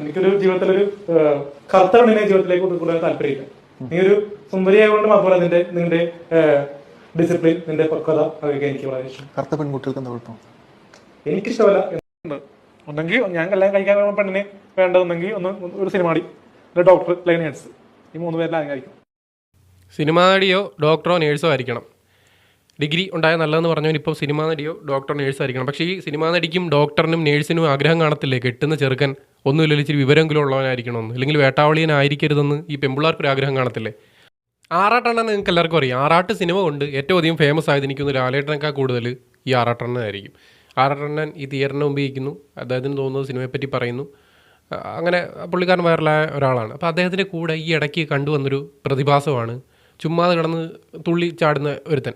എനിക്കൊരു ജീവിതത്തിലൊരു കറുത്ത പെണ്ണിനെ ജീവിതത്തിലേക്ക് കൊണ്ടുവരാൻ താല്പര്യമില്ല. നീ ഒരു സുന്ദരിയായതുകൊണ്ട് മാത്രമല്ല നിന്റെ നിന്റെ ഡിസിപ്ലിൻ നിന്റെ പക്വത അതൊക്കെ എനിക്ക് വളരെ ഇഷ്ടം. കറുത്ത പെൺകുട്ടികൾക്ക് എന്താ കുഴപ്പം? എനിക്കിഷ്ടമല്ല. ഉണ്ടെങ്കിൽ ഒന്നെങ്കിൽ ഞാൻ കല്യാണം കഴിക്കാൻ പെണ്ണിനെ വേണ്ടതെന്നെങ്കിൽ ഒന്ന് ഒരു സിനിമാടി ഡോക്ടർ ലൈൻ ഹെഡ്സ് ഈ മൂന്ന് പേരിൽ ആയിരിക്കും. സിനിമാടിയോ ഡോക്ടറോ നേഴ്സോ ആയിരിക്കണം. ഡിഗ്രി ഉണ്ടായ നല്ലതെന്ന് പറഞ്ഞവൻ ഇപ്പോൾ സിനിമാ നടിയോ ഡോക്ടർ നേഴ്സോ ആയിരിക്കണം പക്ഷേ ഈ സിനിമാ നടിക്കും ഡോക്ടറിനും നേഴ്സിനും ആഗ്രഹം കാണത്തില്ലേ? കെട്ടുന്ന ചെറുക്കൻ ഒന്നുമില്ല ഇച്ചിരി വിവരമെങ്കിലും ഉള്ളവനായിരിക്കണമെന്ന്. അല്ലെങ്കിൽ വേട്ടാവളിയനായിരിക്കരുതെന്ന് ഈ പെമ്പിള്ളാർക്കൊരു ആഗ്രഹം കാണത്തില്ലേ? ആറാട്ടെണ്ണ നിങ്ങൾക്ക് എല്ലാവർക്കും അറിയാം. ആറാട്ട് സിനിമ കൊണ്ട് ഏറ്റവും അധികം ഫേമസ് ആയത് എനിക്കൊന്ന് ലാലേട്ടനേക്കാൾ കൂടുതൽ ഈ ആറാട്ടെണ്ണനായിരിക്കും ആറാട്ടെണ്ണൻ ഈ തിയേറ്ററിന് മുമ്പ് ഇരിക്കുന്നു. അദ്ദേഹത്തിന് തോന്നുന്നത് സിനിമയെപ്പറ്റി പറയുന്നു. അങ്ങനെ പുള്ളിക്കാരൻ വൈറലായ ഒരാളാണ്. അപ്പോൾ അദ്ദേഹത്തിന്റെ കൂടെ ഈ ഇടയ്ക്ക് കണ്ടുവന്നൊരു പ്രതിഭാസമാണ് ചുമ്മാതെ കിടന്ന് തുള്ളി ചാടുന്ന ഒരുത്തൻ.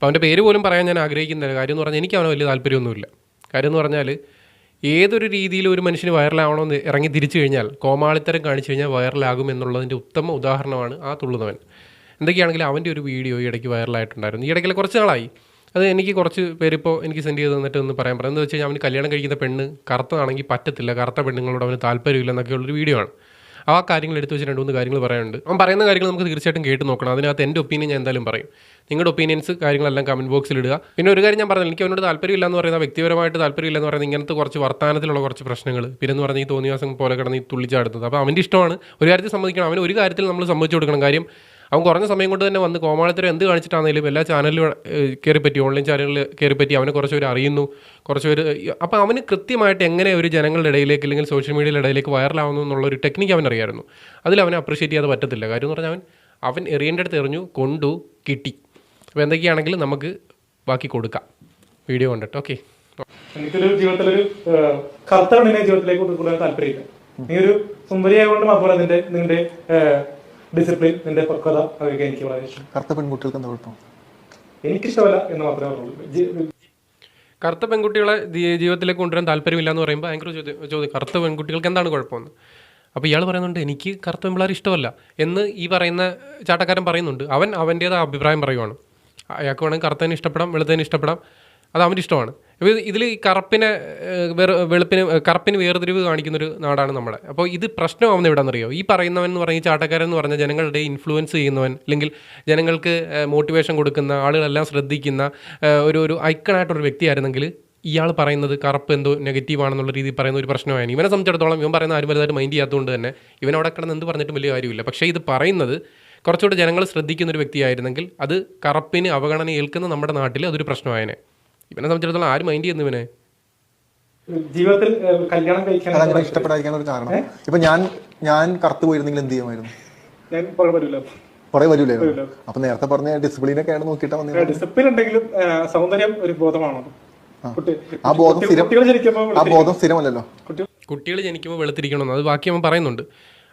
അപ്പോൾ അവന്റെ പേര് പോലും പറയാൻ ഞാൻ ആഗ്രഹിക്കുന്നില്ല. കാര്യം എന്ന് പറഞ്ഞാൽ എനിക്ക് അവന് വലിയ താല്പര്യമൊന്നുമില്ല. കാര്യം എന്ന് പറഞ്ഞാൽ ഏതൊരു രീതിയിൽ ഒരു മനുഷ്യന് വൈറലാവണമെന്ന് ഇറങ്ങി തിരിച്ചു കഴിഞ്ഞാൽ കോമാളിത്തരം കാണിച്ചു കഴിഞ്ഞാൽ വൈറലാകും എന്നുള്ളതിന്റെ ഉത്തമ ഉദാഹരണമാണ് ആ തുള്ളുന്നവൻ. എന്തൊക്കെയാണെങ്കിലും അവന്റെ ഒരു വീഡിയോ ഇടയ്ക്ക് വൈറലായിട്ടുണ്ടായിരുന്നു. ഈ ഇടയ്ക്കല്ല കുറച്ച് നാളായി. അത് എനിക്ക് കുറച്ച് പേരിപ്പോൾ എനിക്ക് സെൻഡ് ചെയ്ത് തന്നിട്ട് ഒന്ന് പറയാൻ പറയാം എന്താ വെച്ച് കഴിഞ്ഞാൽ അവന് കല്യാണം കഴിക്കുന്ന പെണ്ണ് കറുത്തതാണെങ്കിൽ പറ്റത്തില്ല. കറുത്ത പെണ്ണുങ്ങളോട് അവന് താല്പര്യമില്ല എന്നൊക്കെയുള്ളൊരു വീഡിയോ ആണ്. ആ കാര്യങ്ങൾ എടുത്തു വെച്ച് രണ്ട് മൂന്ന് കാര്യങ്ങൾ പറയാനുണ്ട്. അവൻ പറയുന്ന കാര്യങ്ങൾ നമുക്ക് തീർച്ചയായിട്ടും കേട്ട് നോക്കണം. അതിനകത്ത് എന്റെ ഒപ്പീനിയൻ ഞാൻ എന്തായാലും പറയും. നിങ്ങളുടെ ഒപ്പീനിയൻസ് കാര്യങ്ങളെല്ലാം കമന്റ് ബോക്സിൽ ഇടുക. പിന്നെ ഒരു കാര്യം ഞാൻ പറഞ്ഞു എനിക്ക് അവനോട് താല്പര്യമില്ല എന്ന് പറയുന്ന വ്യക്തിപരമായിട്ട് താല്പര്യമില്ല എന്ന് പറയുന്നത് ഇങ്ങനത്തെ കുറച്ച് വർത്തമാനത്തിലുള്ള കുറച്ച് പ്രശ്നങ്ങൾ. പിന്നെ എന്ന് പറഞ്ഞാൽ ഈ തോന്നിയാസം പോലെ കിടന്ന് ഈ തുള്ളിച്ചാടുന്നത് അപ്പോൾ അവന്റെ ഇഷ്ടമാണ്. ഒരു കാര്യത്തിൽ സമ്മതിക്കണം. അവന് ഒരു കാര്യത്തിൽ നമ്മൾ സമ്മതിച്ചു കൊടുക്കണം. കാര്യം അവൻ കുറഞ്ഞ സമയം കൊണ്ട് തന്നെ വന്ന് കോമാളിത്തരം എന്ത് കാണിച്ചിട്ടാണെങ്കിലും എല്ലാ ചാനലിലും കയറിപ്പറ്റി ഓൺലൈൻ ചാനലിൽ കയറിപ്പറ്റി പറ്റി അവനെ കുറച്ച് പേര് അറിയുന്നു. കുറച്ച് പേര് അപ്പോൾ അവന് കൃത്യമായിട്ട് എങ്ങനെ ഒരു ജനങ്ങളുടെ ഇടയിലേക്ക് അല്ലെങ്കിൽ സോഷ്യൽ മീഡിയയുടെ ഇടയിലേക്ക് വൈറലാവുന്നു എന്നുള്ളൊരു ടെക്നിക്ക് അവൻ അറിയായിരുന്നു. അതിൽ അവനെ അപ്രീഷിയേറ്റ് ചെയ്യാതെ പറ്റത്തില്ല. കാര്യം എന്ന് പറഞ്ഞാൽ അവൻ അവൻ എറിയേണ്ട അടുത്ത് എറിഞ്ഞു കൊണ്ടു കിട്ടി. അപ്പോൾ എന്തൊക്കെയാണെങ്കിലും നമുക്ക് ബാക്കി കൊടുക്കാം. വീഡിയോ കണ്ടിട്ട് ഓക്കെ എനിക്കൊരു ജീവിതത്തിലൊരു കറുത്ത ജീവിതത്തിലേക്ക് കൊണ്ടുവരാൻ താല്പര്യമില്ല. നീ ഒരു സുന്ദരിയായതുകൊണ്ട് മാത്രമല്ല നിന്റെ നിന്റെ ഡിസിപ്ലിൻ നിന്റെ പക്വത അതൊക്കെ എനിക്ക് വളരെ ഇഷ്ടം. കറുത്ത പെൺകുട്ടികൾക്ക് എന്താ കുഴപ്പം? എനിക്കിഷ്ടമല്ല എന്ന് മാത്രമേ പറഞ്ഞുള്ളൂ കറുത്ത പെൺകുട്ടികളെ ജീവിതത്തിലേക്ക് കൊണ്ടുവരാൻ താല്പര്യമില്ല എന്ന് പറയുമ്പോൾ ഭയങ്കര ചോദ്യം ചോദ്യം കറുത്ത പെൺകുട്ടികൾക്ക് എന്താണ് കുഴപ്പമെന്ന്? അപ്പോൾ ഇയാൾ പറയുന്നുണ്ട് എനിക്ക് കറുത്ത പെൺപിള്ളേർ ഇഷ്ടമല്ല എന്ന് ഈ പറയുന്ന ചാട്ടക്കാരൻ പറയുന്നുണ്ട്. അവൻ അവന്റേതായ അഭിപ്രായം പറയുവാണ്. അയാൾക്ക് വേണമെങ്കിൽ കറുത്തതിന് ഇഷ്ടപ്പെടാം വെളുത്തതിന് ഇഷ്ടപ്പെടാം. അത് അവന്റെ ഇഷ്ടമാണ്. അപ്പോൾ ഇതിൽ ഈ കറുപ്പിനെ വെളുപ്പിന് കറുപ്പിന് വേർതിരിവ് കാണിക്കുന്നൊരു നാടാണ് നമ്മുടെ. അപ്പോൾ ഇത് പ്രശ്നമാവുന്ന എവിടെയാണെന്നറിയോ? ഈ പറയുന്നവൻ എന്ന് പറഞ്ഞ ചാട്ടക്കാരൻ എന്ന് പറഞ്ഞ ജനങ്ങളുടെ ഇൻഫ്ലുവൻസ് ചെയ്യുന്നവൻ അല്ലെങ്കിൽ ജനങ്ങൾക്ക് മോട്ടിവേഷൻ കൊടുക്കുന്ന ആളുകളെല്ലാം ശ്രദ്ധിക്കുന്ന ഒരു ഒരു ഐക്കണായിട്ടൊരു വ്യക്തിയായിരുന്നെങ്കിൽ ഇയാൾ പറയുന്നത് കറുപ്പ് എന്തോ നെഗറ്റീവാണെന്നുള്ള രീതിയിൽ പറയുന്ന ഒരു പ്രശ്നമായിരുന്നു. ഇവനെ സംബന്ധിച്ചിടത്തോളം ഇവൻ പറയുന്ന ആരും വലുതായിട്ട് മൈൻഡ് ചെയ്യാത്തതുകൊണ്ട് തന്നെ ഇവൻ കിടന്ന് എന്ത് പറഞ്ഞിട്ടും വലിയ കാര്യമില്ല. പക്ഷേ ഇത് പറയുന്നത് കുറച്ചുകൂടെ ജനങ്ങൾ ശ്രദ്ധിക്കുന്ന ഒരു വ്യക്തിയായിരുന്നെങ്കിൽ അത് കറുപ്പിന് അവഗണന ഏൽക്കുന്ന നമ്മുടെ നാട്ടിൽ അതൊരു പ്രശ്നമായേനെ. ഇവനെ സംബന്ധിച്ചിടത്തോളം ആര് മൈൻഡ് ചെയ്യുന്നു ഇവനെ? ജീവിതത്തിൽ കല്യാണം കഴിക്കാൻ ഇഷ്ടപ്പെടാതിരിക്കാൻ ഒരു കാരണം. ഇപ്പൊ ഞാൻ ഞാൻ കറുത്ത് പോയിരുന്നെങ്കിൽ എന്ത് ചെയ്യുമായിരുന്നു? ഞാൻ പറയാൻ പറ്റില്ല കുറെ വരൂലായിരുന്നു അപ്പൊ നേരത്തെ പറഞ്ഞ ഡിസിപ്ലിനൊക്കെ ആണ് നോക്കിയിട്ടാ വന്നത് ഡിസിപ്ലിൻ ഉണ്ടെങ്കിലും സൗന്ദര്യം ഒരു ബോധമാണോ? ആ. ബോധം സ്ഥിരം കുട്ടികൾ ജനിക്കുമ്പോൾ ആ ബോധം സ്ഥിരമല്ലല്ലോ. കുട്ടി കുട്ടികൾ ജനിക്കുമ്പോൾ വെളുത്തിരിക്കണമെന്ന്. അത് ബാക്കി അവൻ പറയുന്നുണ്ട്.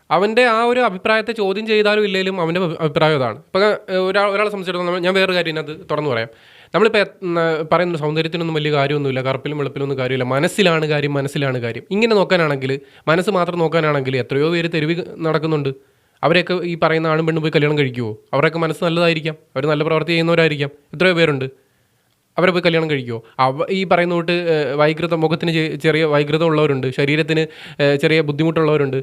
അവന്റെ ആ ഒരു അഭിപ്രായത്തെ ചോദ്യം ചെയ്താലും ഇല്ലെങ്കിലും അവന്റെ അഭി- അഭിപ്രായം അതാണ് ഇപ്പം ഒരാൾ ഒരാളെ സംബന്ധിച്ചിടത്തോളം ഞാൻ വേറൊരു കാര്യം ഇതിനകത്ത് തുറന്നു പറയാം. നമ്മളിപ്പോൾ പറയുന്ന സൗന്ദര്യത്തിനൊന്നും വലിയ കാര്യമൊന്നുമില്ല കറുപ്പിലും വെളുപ്പിലും ഒന്നും കാര്യമില്ല. മനസ്സിലാണ് കാര്യം മനസ്സിലാണ് കാര്യം. ഇങ്ങനെ നോക്കാനാണെങ്കിൽ മനസ്സ് മാത്രം നോക്കാനാണെങ്കിൽ എത്രയോ പേര് തെരുവി നടക്കുന്നുണ്ട്. അവരെയൊക്കെ ഈ പറയുന്ന ആണും പെണ്ണും പോയി കല്യാണം കഴിക്കുമോ അവരൊക്കെ മനസ്സ് നല്ലതായിരിക്കാം. അവർ നല്ല പ്രവർത്തി ചെയ്യുന്നവരായിരിക്കാം. എത്രയോ പേരുണ്ട്. അവരെ പോയി കല്യാണം കഴിക്കുമോ അവ ഈ പറയുന്ന തൊട്ട് വൈകൃതം മുഖത്തിന് ചെറിയ വൈകൃതം ഉള്ളവരുണ്ട്. ശരീരത്തിന് ചെറിയ ബുദ്ധിമുട്ടുള്ളവരുണ്ട്.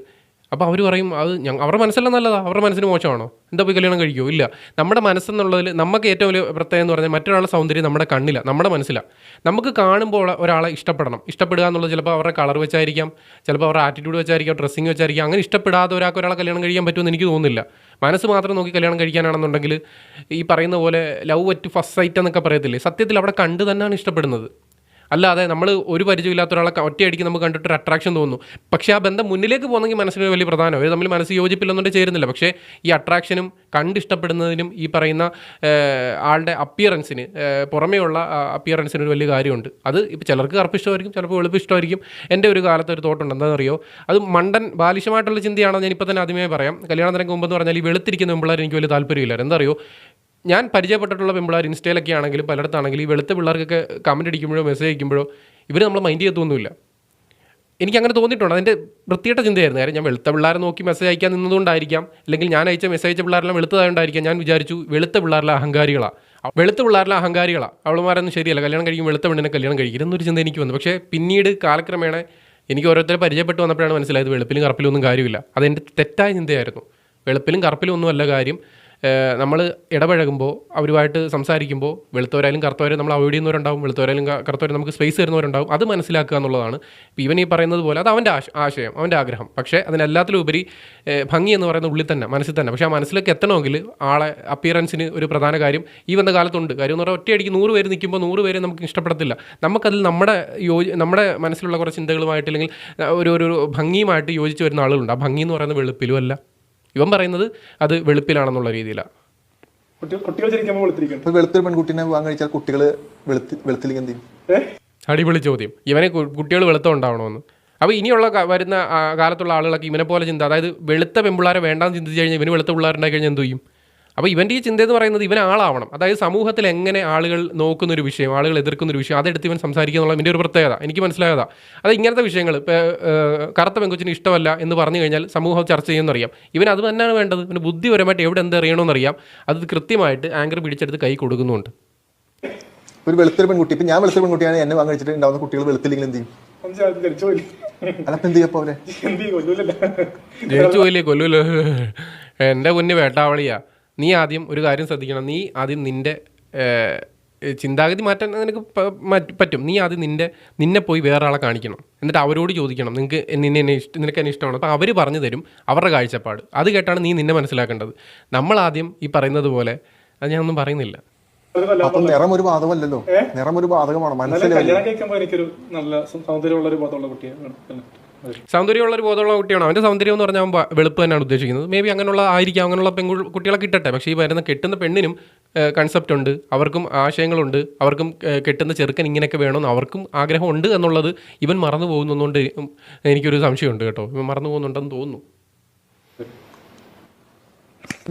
അപ്പോൾ അവർ പറയും അത് ഞങ്ങൾ അവരുടെ മനസ്സെല്ലാം നല്ലതാ അവരുടെ മനസ്സിന് മോശമാണോ? എന്താ പോയി കല്യാണം കഴിക്കുമോ ഇല്ല. നമ്മുടെ മനസ്സെന്നുള്ളതിൽ നമുക്ക് ഏറ്റവും വലിയ പ്രത്യേകം എന്ന് പറഞ്ഞാൽ മറ്റൊരാളുടെ സൗന്ദര്യം നമ്മുടെ കണ്ണില്ല നമ്മുടെ മനസ്സിലാണ് നമുക്ക് കാണുമ്പോൾ ഒരാളെ ഇഷ്ടപ്പെടണം. ഇഷ്ടപ്പെടുക എന്നുള്ളത് ചിലപ്പോൾ അവരുടെ കളർ വെച്ചായിരിക്കാം ചിലപ്പോൾ അവരുടെ ആറ്റിറ്റ്യൂഡ് വെച്ചായിരിക്കാം ഡ്രസ്സിങ് വെച്ചായിരിക്കാം. അങ്ങനെ ഇഷ്ടപ്പെടാതെ ഒരാൾക്ക് ഒരാളെ കല്യാണം കഴിക്കാൻ പറ്റുമെന്ന് എനിക്ക് തോന്നുന്നില്ല. മനസ്സ് മാത്രം നോക്കി കല്യാണം കഴിക്കാനാണെന്നുണ്ടെങ്കിൽ ഈ പറയുന്ന പോലെ ലവ് അറ്റ് ഫസ്റ്റ് സൈറ്റ് എന്നൊക്കെ പറയത്തില്ലേ? സത്യത്തിൽ അവിടെ കണ്ട് തന്നെയാണ് ഇഷ്ടപ്പെടുന്നത്. അല്ലാതെ നമ്മൾ ഒരു പരിചയമില്ലാത്ത ഒരാളെ ഒറ്റയടിക്ക് നമുക്ക് കണ്ടിട്ട് ഒരു അട്രാക്ഷൻ തോന്നുന്നു. പക്ഷേ ആ ബന്ധം മുന്നിലേക്ക് പോകുന്നെങ്കിൽ മനസ്സിന് വലിയ പ്രധാനം. അവർ തമ്മിൽ മനസ്സ് യോജിപ്പില്ലെന്നുണ്ടെങ്കിൽ ചേരുന്നില്ല. പക്ഷേ ഈ അട്രാക്ഷനും കണ്ടിഷ്ടപ്പെടുന്നതിനും ഈ പറയുന്ന ആളുടെ അപ്പിയറൻസിന് പുറമേയുള്ള അപ്പിയറൻസിന് ഒരു വലിയ കാര്യമുണ്ട്. അത് ഇപ്പോൾ ചിലർക്ക് കറുപ്പിഷ്ടമായിരിക്കും ചിലപ്പോൾ വെളുപ്പിഷ്ടമായിരിക്കും. എന്റെ ഒരു കാലത്ത് ഒരു തോട്ടുണ്ട് എന്താണെന്നറിയോ? അത് മണ്ടൻ ബാലിശമായിട്ടുള്ള ചിന്തയാണെന്ന് ഞാൻ ഇപ്പോൾ തന്നെ ആദ്യമേ പറയാം. കല്യാണത്തിനൊക്കെ മുമ്പ് എന്ന് പറഞ്ഞാൽ ഈ വെളുത്തിരിക്കുന്ന മുമ്പുള്ളവർ എനിക്ക് വലിയ താല്പര്യമില്ല. എന്താ അറിയോ ഞാൻ പരിചയപ്പെട്ടിട്ടുള്ള പെമ്പിള്ളാർ ഇൻസ്റ്റയിലൊക്കെ ആണെങ്കിലും പലയിടത്താണെങ്കിലും ഈ വെളുത്ത പിള്ളേർക്കൊക്കെ കമന്റ് അടിക്കുമ്പോഴോ മെസ്സേജ് അയക്കുമ്പോഴോ ഇവർ നമ്മൾ മൈൻഡ് ചെയ്യത്തൊന്നുമില്ല. എനിക്ക് അങ്ങനെ തോന്നിയിട്ടുണ്ട്. അതിന്റെ വൃത്തിയിട്ട ചിന്തയായിരുന്നു. കാര്യം ഞാൻ വെളുത്ത പിള്ളേരെ നോക്കി മെസ്സേജ് അയക്കാൻ നിന്നതുകൊണ്ടായിരിക്കാം. അല്ലെങ്കിൽ ഞാൻ അയച്ച മെസ്സേജ് അയച്ച പിള്ളേരെല്ലാം വെളുത്തതായതുകൊണ്ടായിരിക്കാം ഞാൻ വിചാരിച്ചു വെളുത്ത പിള്ളേരിലെ അഹങ്കാരികളാണ് വെളുത്ത പിള്ളേരിലെ അഹങ്കാരികളാണ് അവളുമാരൊന്നും ശരിയല്ല. കല്യാണം കഴിക്കും വെളുത്ത പെണ്ണിനെ കല്യാണം കഴിക്കും. എന്നൊരു ചിന്ത എനിക്ക് വന്നു. പക്ഷേ പിന്നീട് കാലക്രമേണ എനിക്ക് ഓരോരുത്തരെ പരിചയപ്പെട്ട് വന്നപ്പോഴാണ് മനസ്സിലായത് വെളുപ്പിലും കറുപ്പിലും ഒന്നും കാര്യമില്ല. അതെന്റെ തെറ്റായ ചിന്തയായിരുന്നു. വെളുപ്പിലും കറുപ്പിലും ഒന്നും അല്ല കാര്യം. നമ്മൾ ഇടപഴകുമ്പോൾ അവരുമായിട്ട് സംസാരിക്കുമ്പോൾ വെളുത്തവരായാലും കറുത്തവരും നമ്മൾ അവോയ്ഡ് ചെയ്യുന്നവരുണ്ടാവും. വെളുത്തവരായാലും കറുത്തവരും നമുക്ക് സ്പേസ് തരുന്നവരുണ്ടാവും. അത് മനസ്സിലാക്കുക എന്നുള്ളതാണ്. ഇപ്പോൾ ഇവൻ ഈ പറയുന്നത് പോലെ അത് അവന്റെ ആശ ആശയം അവന്റെ ആഗ്രഹം. പക്ഷേ അതിനെല്ലാത്തിലും ഉപരി ഭംഗി എന്ന് പറയുന്ന ഉള്ളിൽ തന്നെ മനസ്സിൽ തന്നെ. പക്ഷേ ആ മനസ്സിലേക്ക് എത്തണമെങ്കിൽ ആളെ അപ്പിയറൻസിന് ഒരു പ്രധാന കാര്യം ഈ വന്ന കാലത്തുണ്ട്. കാര്യം എന്ന് പറഞ്ഞാൽ ഒറ്റയടിക്ക് നൂറ് പേര് നിൽക്കുമ്പോൾ നൂറ് പേരെ നമുക്ക് ഇഷ്ടപ്പെടത്തില്ല. നമുക്കതിൽ നമ്മുടെ യോജി നമ്മുടെ മനസ്സിലുള്ള കുറച്ച് ചിന്തകളുമായിട്ട് അല്ലെങ്കിൽ ഒരു ഒരു ഭംഗിയുമായിട്ട് യോജിച്ച് വരുന്ന ആളുകളുണ്ട്. ആ ഭംഗി എന്ന് പറയുന്നത് വെളുപ്പിലും അല്ല. ഇവൻ പറയുന്നത് അത് വെളുപ്പിലാണെന്നുള്ള രീതിയിലാണ് വെളുത്തൊരു പെൺകുട്ടീനെ കഴിച്ചാൽ കുട്ടികൾ വെളുത്തില്ലെങ്കിൽ എന്ത് ചെയ്യും? അടിപൊളി ചോദ്യം. ഇവനെ കുട്ടികൾ വെളുത്തം ഉണ്ടാവണമെന്ന്. അപ്പോൾ ഇനിയുള്ള വരുന്ന കാലത്തുള്ള ആളുകളൊക്കെ ഇവനെ പോലെ ചിന്ത അതായത് വെളുത്ത പെമ്പിള്ളാരെ വേണ്ടാന്ന് ചിന്തിച്ചു കഴിഞ്ഞാൽ ഇവന് വെളുത്ത പിള്ളേരുണ്ടായി കഴിഞ്ഞാൽ എന്ത് ചെയ്യും? അപ്പോൾ ഇവന്റെ ഈ ചിന്ത എന്ന് പറയുന്നത് ഇവൻ ആളാവണം. അതായത് സമൂഹത്തിൽ എങ്ങനെ ആളുകൾ നോക്കുന്ന ഒരു വിഷയം ആളുകൾ എതിർക്കുന്ന ഒരു വിഷയം അതെടുത്ത് ഇവൻ സംസാരിക്കുക എന്നുള്ള എന്റെ ഒരു പ്രത്യേകത. എനിക്ക് മനസ്സിലായതാ. അത് ഇങ്ങനത്തെ വിഷയങ്ങൾ ഇപ്പോൾ കറുത്ത പെങ്കുച്ചിന് ഇഷ്ടമല്ല എന്ന് പറഞ്ഞു കഴിഞ്ഞാൽ സമൂഹം ചർച്ച ചെയ്യുമെന്നറിയാം. ഇവൻ അത് തന്നെയാണ് വേണ്ടത്. ഇവന് ബുദ്ധിപരമായിട്ട് എവിടെ എന്ത് അറിയണമെന്നറിയാം. അത് കൃത്യമായിട്ട് ആങ്കർ പിടിച്ചെടുത്ത് കൈ കൊടുക്കുന്നുണ്ട്. ഒരു വെളുത്തൊരു പെൺകുട്ടി. ഇപ്പൊ ഞാൻ വെളുത്തൊരു പെൺകുട്ടിയാണ്. എന്നെ വാങ്ങിച്ചിട്ട് കഴിച്ചിട്ട് ഉണ്ടാവുന്ന കുട്ടികൾ വെളുത്തില്ലെങ്കിൽ എന്ത് ചെയ്യും? എന്റെ അപ്പൊ എന്ത് ചെയ്യപ്പോ അവരെ പോയില്ലേ? കുഞ്ഞ് വേട്ടാവളിയാ. നീ ആദ്യം ഒരു കാര്യം ശ്രദ്ധിക്കണം. നീ ആദ്യം നിന്റെ ചിന്താഗതി മാറ്റാൻ നിനക്ക് പറ്റും. നീ ആദ്യം നിന്റെ നിന്നെ പോയി വേറെ ആളെ കാണിക്കണം. എന്നിട്ട് അവരോട് ചോദിക്കണം. നിങ്ങൾക്ക് നിന്നെ എന്നെ ഇഷ്ടം നിനക്ക് എന്നെ ഇഷ്ടമാണ്. അപ്പോൾ അവർ പറഞ്ഞു തരും അവരുടെ കാഴ്ചപ്പാട്. അത് കേട്ടാണ് നീ നിന്നെ മനസ്സിലാക്കേണ്ടത്. നമ്മൾ ആദ്യം ഈ പറയുന്നത് പോലെ അത് ഞാനൊന്നും പറയുന്നില്ല. നിറം ഒരു ബാധകമല്ലല്ലോ നിറം ഒരു ബാധകമാണ്. മനസ്സിലായി? കല്യാണം കഴിക്കുമ്പോൾ എനിക്കൊരു നല്ല സൗന്ദര്യമുള്ള ഒരു ബോധമുള്ള കുട്ടിയെ വേണം അല്ലേ? അതെ. സൗന്ദര്യമുള്ള ഒരു ബോധമുള്ള കുട്ടിയാണ്? അവന്റെ സൗന്ദര്യം എന്ന് പറഞ്ഞാൽ വെളുപ്പ് തന്നെയാണ് ഉദ്ദേശിക്കുന്നത്. മേ ബി അങ്ങനെയുള്ള ആയിരിക്കാം അങ്ങനെയുള്ള പെൺകു കുട്ടികളെ കിട്ടട്ടെ. പക്ഷേ ഈ വരുന്ന കെട്ടുന്ന പെണ്ണിനും കൺസെപ്റ്റ് ഉണ്ട്. അവർക്കും ആശയങ്ങളുണ്ട്. അവർക്കും കെട്ടുന്ന ചെറുക്കൻ ഇങ്ങനെയൊക്കെ വേണമെന്ന് അവർക്കും ആഗ്രഹമുണ്ട് എന്നുള്ളത് ഇവൻ മറന്നു പോകുന്നതുകൊണ്ട് എനിക്കൊരു സംശയമുണ്ട് കേട്ടോ. ഇവൻ മറന്നു പോകുന്നുണ്ടെന്ന് തോന്നുന്നു.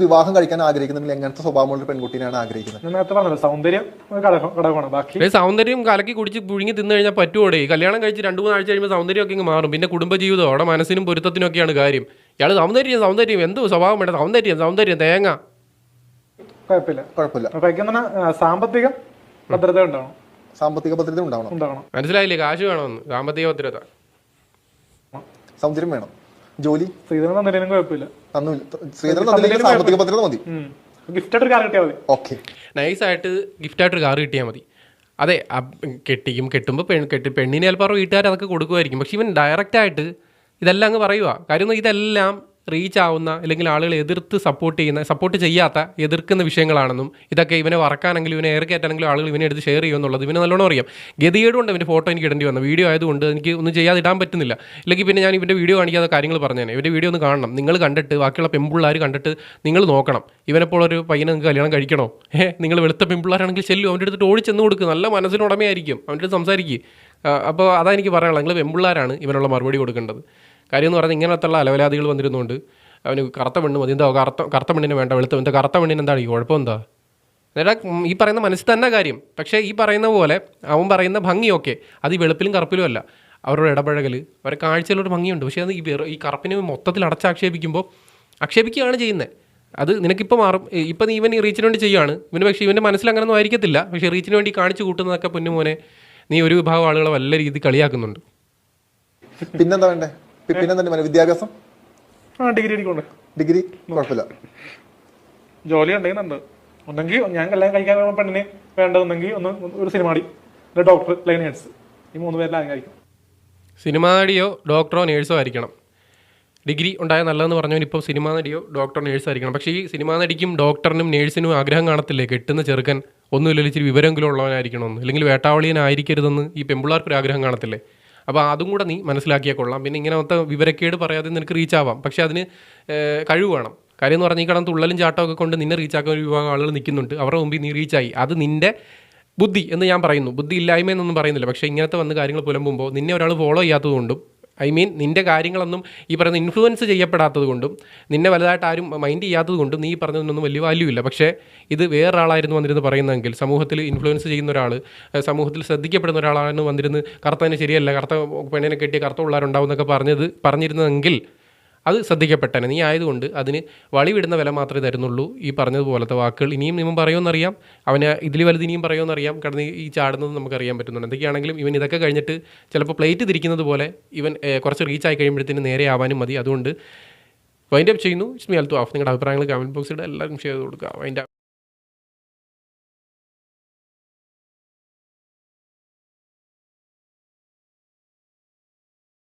വിവാഹം കഴിക്കാൻ ആഗ്രഹിക്കുന്നുണ്ടെങ്കിൽ എങ്ങനത്തെ സ്വഭാവമുള്ള പെൺകുട്ടിയാണ് ആഗ്രഹിക്കുന്നത്? ഞാൻ നേരത്തെ പറഞ്ഞല്ലോ സൗന്ദര്യം ഘടകമാണ് ബാക്കി സൗന്ദര്യം കലക്കി കുടിച്ച് പുഴുങ്ങി തിന്നു കഴിഞ്ഞാൽ പറ്റുമോടെ കല്യാണം കഴിച്ച് രണ്ട് മൂന്ന് ആഴ്ച കഴിയുമ്പോൾ സൗന്ദര്യമൊക്കെ ഇങ്ങ് മാറും. പിന്നെ കുടുംബജീവിതം അവിടെ മനസ്സിനും പൊരുത്തത്തിനും ഒക്കെയാണ് കാര്യം. ഇയാൾ സൗന്ദര്യം സൗന്ദര്യം എന്ത് സ്വഭാവം വേണ്ട? സൗന്ദര്യം സൗന്ദര്യം തേങ്ങ. കുഴപ്പമില്ല. കുഴപ്പമില്ല. സാമ്പത്തിക ഭദ്രത ഉണ്ടാവണം. സാമ്പത്തിക ഭദ്രത ഉണ്ടാവണം. ഉണ്ടാവണം. മനസ്സിലായില്ലേ? കാശ് വേണമെന്ന്. സാമ്പത്തിക ഭദ്രത. സൗന്ദര്യം വേണം. ജോലി? തന്നില്ലെങ്കിലും കുഴപ്പമില്ല. ശ്രീധരൻ തന്നില്ലെങ്കിൽ സാമ്പത്തിക ഭദ്രത മതി. ഗിഫ്റ്റായിട്ട് ഒരു കാർ കിട്ടിയാൽ മതി. ഓക്കെ. നൈസായിട്ട് ഗിഫ്റ്റായിട്ടൊരു കാർ കിട്ടിയാൽ മതി. അതെ കെട്ടിക്കും കെട്ടുമ്പോൾ പെൺ കെട്ടി പെണ്ണിനെ ചിലപ്പോൾ വീട്ടുകാർ അതൊക്കെ കൊടുക്കുമായിരിക്കും. പക്ഷെ ഇവൻ ഡയറക്റ്റായിട്ട് ഇതെല്ലാം അങ്ങ് പറയുക കാര്യം ഇതെല്ലാം റീച്ച് ആവുന്ന അല്ലെങ്കിൽ ആളുകൾ എതിർത്ത് സപ്പോർട്ട് ചെയ്യുന്ന സപ്പോർട്ട് ചെയ്യാത്ത എതിർക്കുന്ന വിഷയങ്ങളാണെന്നും ഇതൊക്കെ ഇവനെ വറക്കാനെങ്കിലും ഇവനെ ഏറെ ആളുകൾ ഇവനെ എടുത്ത് ഷെയർ ചെയ്യുമെന്നുള്ളത് ഇവന് നല്ലോണം അറിയാം. ഗതികേടുകൊണ്ട് ഇവന്റെ ഫോട്ടോ എനിക്ക് ഇടേണ്ടി വന്നു. വീഡിയോ ആയതുകൊണ്ട് എനിക്ക് ഒന്നും ചെയ്യാതെ ഇടാൻ പറ്റുന്നില്ല. അല്ലെങ്കിൽ പിന്നെ ഞാൻ ഇവന്റെ വീഡിയോ കാണിക്കാതെ കാര്യങ്ങൾ പറഞ്ഞേനെ. ഇവന്റെ വീഡിയോ ഒന്ന് കാണണം. നിങ്ങൾ കണ്ടിട്ട് ബാക്കിയുള്ള പെമ്പിള്ളാർ കണ്ടിട്ട് നിങ്ങൾ നോക്കണം. ഇവനെപ്പോൾ ഒരു പയ്യനെ നിങ്ങൾക്ക് കല്യാണം കഴിക്കണോ? ഏഹ് നിങ്ങൾ വെളുത്ത പെമ്പിള്ളാരാണെങ്കിൽ ചെല്ലു. അവന്റെ അടുത്ത് ഓടി ചെന്ന് കൊടുക്കും. നല്ല മനസ്സിനുടമയായിരിക്കും അവന്റെ അടുത്ത് സംസാരിക്കുക അപ്പോൾ അതാണ് എനിക്ക് പറയാനുള്ളത്. നിങ്ങൾ പെമ്പിള്ളാരാണ് ഇവനുള്ള മറുപടി കൊടുക്കേണ്ടത്. കാര്യം എന്ന് പറഞ്ഞാൽ ഇങ്ങനത്തുള്ള അലവലാദികൾ വന്നിരുന്നുകൊണ്ട് അവന് കറുത്ത പെണ്ണ് മതി. എന്താ കറുത്ത കറുത്ത പെണ്ണിന് വേണ്ട വെളുത്ത എന്താ കറുത്ത പെണ്ണിന് എന്താണ് ഈ കുഴപ്പം എന്താ? എന്നിട്ട് ഈ പറയുന്ന മനസ്സിൽ തന്നെ കാര്യം. പക്ഷേ ഈ പറയുന്ന പോലെ അവൻ പറയുന്ന ഭംഗിയൊക്കെ അത് ഈ വെളുപ്പിലും കറുപ്പിലും അല്ല. അവരുടെ ഇടപഴകൽ അവരെ കാഴ്ചയിലൊരു ഭംഗിയുണ്ട്. പക്ഷേ അത് ഈ ഈ കറുപ്പിനെ മൊത്തത്തിൽ അടച്ചാക്ഷേപിക്കുമ്പോൾ ആക്ഷേപിക്കുകയാണ് ചെയ്യുന്നത് അത് നിനക്കിപ്പോൾ മാറും. ഇപ്പം നീ ഇവൻ ഈ റീച്ചിന് വേണ്ടി ചെയ്യുകയാണ് ഇവന് പക്ഷേ ഇവന്റെ മനസ്സിൽ അങ്ങനെയൊന്നും ആയിരിക്കത്തില്ല. പക്ഷേ റീച്ചിന് വേണ്ടി കാണിച്ചു കൂട്ടുന്നതൊക്കെ പൊന്നുമോനെ നീ ഒരു വിഭാഗം ആളുകളെ വല്ല രീതി കളിയാക്കുന്നുണ്ട്. പിന്നെന്താ വേണ്ടേ? പി- പിന്നെന്താ വിദ്യാഭ്യാസം? ആ ഡിഗ്രി അടിക്കൊണ്ട് ഡിഗ്രി? കുഴപ്പമില്ല. ജോലി ഉണ്ടെങ്കിൽ ഒന്നെങ്കിൽ ഞാൻ കല്യാണം കഴിക്കാൻ പോകുന്ന പെണ്ണിന് വേണ്ടതെന്നെങ്കിൽ ഒന്ന് ഒരു സിനിമാടി ഒരു ഡോക്ടർ ലൈൻ നേഴ്സ്. ഈ മൂന്ന് പേരിൽ ആയിരിക്കും. സിനിമാ നടിയോ ഡോക്ടറോ നേഴ്സോ ആയിരിക്കണം. ഡിഗ്രി ഉണ്ടായ നല്ലതെന്ന് പറഞ്ഞവൻ ഇപ്പോൾ സിനിമാ നടിയോ ഡോക്ടറോ നേഴ്സോ ആയിരിക്കണം. പക്ഷേ ഈ സിനിമാ നടിക്കും ഡോക്ടറിനും നേഴ്സിനും ആഗ്രഹം കാണത്തില്ലേ? കെട്ടുന്ന ചെറുക്കൻ ഒന്നുമില്ല ഇച്ചിരി വിവരമെങ്കിലും ഉള്ളവനായിരിക്കണമെന്ന്. അല്ലെങ്കിൽ വേട്ടാവളിയനായിരിക്കരുതെന്ന് ഈ പെമ്പിള്ളാർക്കൊരു ആഗ്രഹം കാണത്തില്ലേ? അപ്പോൾ അതും കൂടെ നീ മനസ്സിലാക്കിയാൽ കൊള്ളാം. പിന്നെ ഇങ്ങനത്തെ വിവരക്കേട് പറയാതെ നിനക്ക് റീച്ച് ആവാം. പക്ഷേ അതിന് കഴിവ് വേണം. കാര്യം എന്ന് പറഞ്ഞാൽ കടന്ന് തുള്ളലും ചാട്ടമൊക്കെ കൊണ്ട് നിന്നെ റീച്ചാക്കാൻ ഒരു വിഭാഗം ആളുകൾ നിൽക്കുന്നുണ്ട്. അവരുടെ മുമ്പിൽ നീ റീച്ചായി അത് നിന്റെ ബുദ്ധി എന്ന് ഞാൻ പറയുന്നു. ബുദ്ധി ഇല്ലായ്മ എന്നൊന്നും പറയുന്നില്ല. പക്ഷേ ഇങ്ങനത്തെ വന്ന് കാര്യങ്ങൾ പുലമ്പുമ്പോൾ നിന്നെ ഒരാൾ ഫോളോ ചെയ്യാത്തതുകൊണ്ടും ഐ മീൻ നിന്റെ കാര്യങ്ങളൊന്നും ഈ പറയുന്ന ഇൻഫ്ലുവൻസ് ചെയ്യപ്പെടാത്തത് കൊണ്ടും നിന്നെ വലുതായിട്ട് ആരും മൈൻഡ് ചെയ്യാത്തത് കൊണ്ടും നീ പറഞ്ഞതിനൊന്നും വലിയ വാല്യൂ ഇല്ല. പക്ഷേ ഇത് വേറൊരാളായിരുന്നു വന്നിരുന്ന് പറയുന്നതെങ്കിൽ സമൂഹത്തിൽ ഇൻഫ്ലുവൻസ് ചെയ്യുന്ന ഒരാൾ സമൂഹത്തിൽ ശ്രദ്ധിക്കപ്പെടുന്ന ഒരാളാണ് വന്നിരുന്ന് കറുത്തതിന് ശരിയല്ല കറുത്ത പെണ്ണിനെ കെട്ടിയ കറുത്ത പിള്ളേരുണ്ടാവും എന്നൊക്കെ പറഞ്ഞത് പറഞ്ഞിരുന്നതെങ്കിൽ അത് ശ്രദ്ധിക്കപ്പെട്ടനെ. നീ ആയതുകൊണ്ട് അതിന് വളി വിടുന്ന വില മാത്രമേ തരുന്നുള്ളൂ. ഈ പറഞ്ഞതുപോലത്തെ വാക്കുകൾ ഇനിയും നിയമം പറയുമെന്നറിയാം. അവന് ഇതിൽ വലുത് ഇനിയും പറയുമെന്നറിയാം. കടന്ന് ഈ ചാടുന്നത് നമുക്കറിയാൻ പറ്റുന്നുണ്ട്. എന്തൊക്കെയാണെങ്കിലും ഇവൻ ഇതൊക്കെ കഴിഞ്ഞിട്ട് ചിലപ്പോൾ പ്ലേറ്റ് തിരിക്കുന്നത് പോലെ ഇവൻ കുറച്ച് റീച്ച് ആയി കഴിയുമ്പോഴത്തേന് നേരെ ആവാനും മതി. അതുകൊണ്ട് വൈൻഡപ്പ് ചെയ്യുന്നു. ഇസ്മി അൽത്തു ഓഫ് നിങ്ങളുടെ അഭിപ്രായങ്ങൾ കമന്റ് ബോക്സിൽ എല്ലാവർക്കും ഷെയർ കൊടുക്കുക. വൈൻഡ്